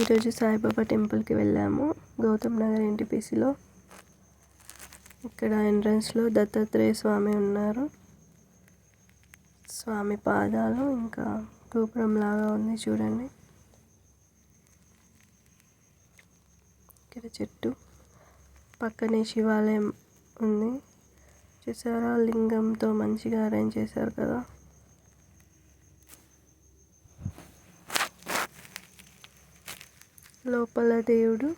ఈరోజు సాయిబాబా టెంపుల్కి వెళ్ళాము. గౌతమ్ నగర్ ఎన్టీపీసీలో. ఇక్కడ ఎంట్రన్స్లో దత్తాత్రేయ స్వామి ఉన్నారు. స్వామి పాదాలు ఇంకా గోపురం లాగా ఉంది చూడండి. ఇక్కడ చెట్టు పక్కనే శివాలయం ఉంది. చూసారా? లింగంతో మంచిగా అరేంజ్ చేశారు కదా. లోపల దేవుడు.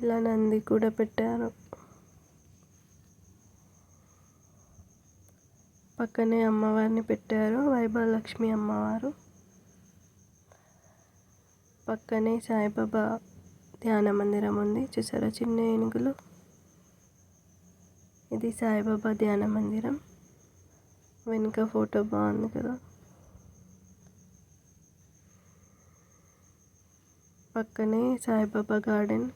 ఇలా నంది కూడా పెట్టారు. పక్కనే అమ్మవారిని పెట్టారు వైభవలక్ష్మి అమ్మవారు. పక్కనే సాయిబాబా ధ్యాన మందిరం ఉంది చూసారా చిన్న ఏనుగులు? ఇది సాయిబాబా ధ్యాన మందిరం. వెనుక ఫోటో బాగుంది కదా. పక్కనే సాయిబాబా గార్డెన్.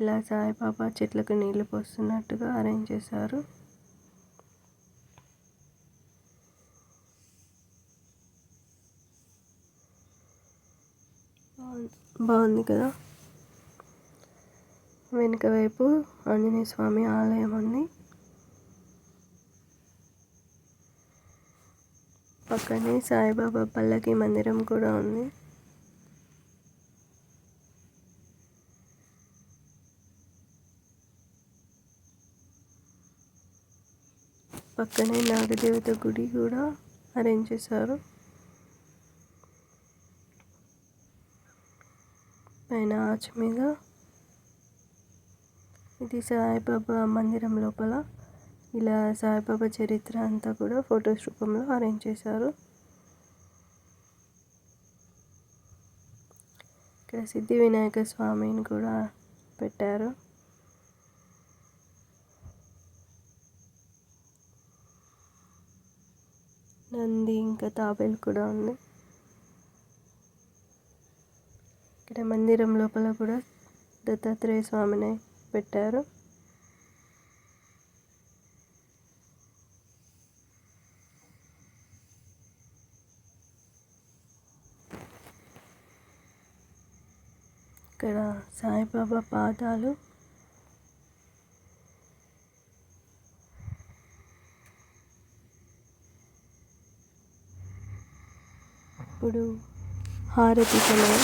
ఇలా సాయిబాబా చెట్లకు నీళ్ళు పోస్తున్నట్టుగా అరేంజ్ చేశారు. బాగుంది కదా. వెనుక వైపు ఆంజనేయ స్వామి ఆలయం ఉంది. పక్కనే సాయిబాబా పల్లకి మందిరం కూడా ఉంది. పక్కనే నాగదేవత గుడి కూడా అరేంజ్ చేశారు. పైన ఆచ్ మీద. ఇది సాయిబాబా మందిరం లోపల. ఇలా సాయిబాబా చరిత్ర అంతా కూడా ఫొటోస్ రూపంలో అరేంజ్ చేశారు. ఇక్కడ సిద్ధి వినాయక స్వామిని కూడా పెట్టారు. నంది ఇంకా తాబేలు కూడా ఉంది. ఇక్కడ మందిరం లోపల కూడా దత్తాత్రేయ స్వామిని పెట్టారు. ఇక్కడ సాయిబాబా పాదాలు. ఇప్పుడు హారతి సమయం.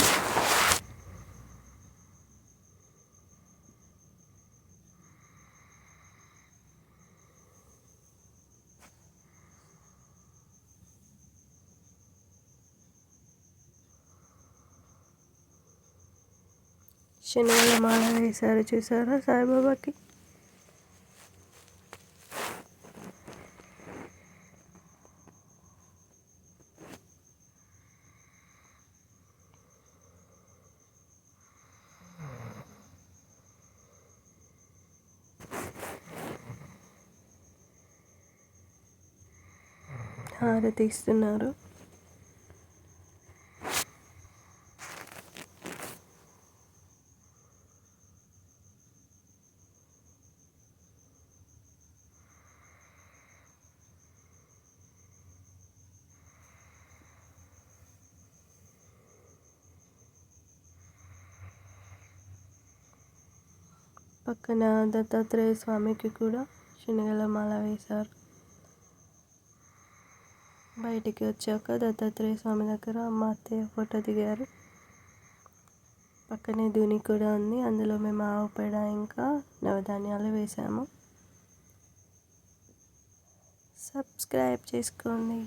శనివాళ్ళ మాల వేశారు చూసారా సాయిబాబాకి? హారతి ఇస్తున్నారు. పక్కన దత్తాత్రేయ స్వామికి కూడా శనగల మాల వేశారు. బయటికి వచ్చాక దత్తాత్రేయ స్వామి దగ్గర మా అత్తయ్య ఫోటో దిగారు. పక్కనే ధూని కూడా ఉంది. అందులో మేము ఆవు పేడ ఇంకా నవధాన్యాలు వేసాము సబ్స్క్రైబ్ చేసుకోండి.